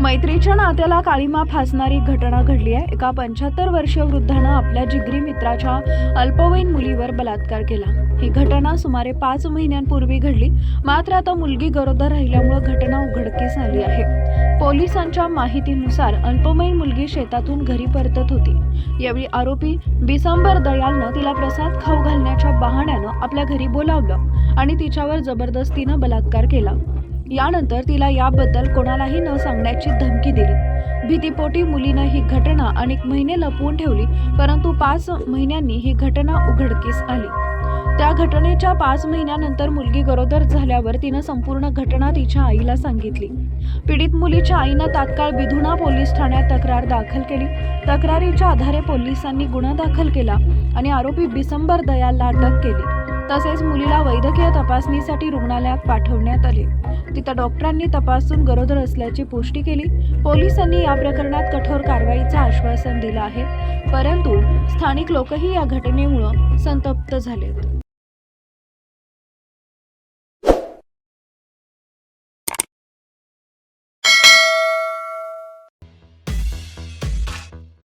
मैत्रीच्या नात्याला काळीमा फासणारी घटना घडली आहे. एका पंच्याहत्तर वर्षीय वृद्धानं आपल्या जिगरी मित्राच्या अल्पवयीन मुलीवर बलात्कार केला. ही घटना सुमारे पाच महिन्यांपूर्वी घडली. मात्र आता मुलगी गरोदर राहिल्यामुळे घटना उघडकीस आली आहे. पोलिसांच्या माहितीनुसार अल्पवयीन मुलगी शेतातून घरी परतत होती. यावेळी आरोपी बिसंबर दयालनं तिला प्रसाद खाऊ घालण्याच्या बहाण्यानं आपल्या घरी बोलावलं आणि तिच्यावर जबरदस्तीनं बलात्कार केला. यानंतर तिला याबद्दल कोणालाही न सांगण्याची धमकी दिली. भीतीपोटी मुलीनं ही घटना अनेक महिने लपवून ठेवली परंतु पाच महिन्यांनी ही घटना उघडकीस आली. त्या घटनेच्या पाच महिन्यानंतर मुलगी गरोदर झाल्यावर तिनं संपूर्ण घटना तिच्या आईला सांगितली. पीडित मुलीच्या आईनं तात्काळ बिधुणा पोलीस ठाण्यात तक्रार दाखल केली. तक्रारीच्या आधारे पोलिसांनी गुन्हा दाखल केला आणि आरोपी बिसंबर दयालला अटक केली. तसेच मुलीला वैद्यकीय तपासणीसाठी रुग्णालयात पाठवण्यात आले. तिथं डॉक्टरांनी तपासून गरोदर असल्याची पुष्टी केली. पोलिसांनी या प्रकरणात कठोर कारवाईचं आश्वासन दिलं आहे. परंतु स्थानिक लोकही या घटनेमुळं संतप्त झालेत.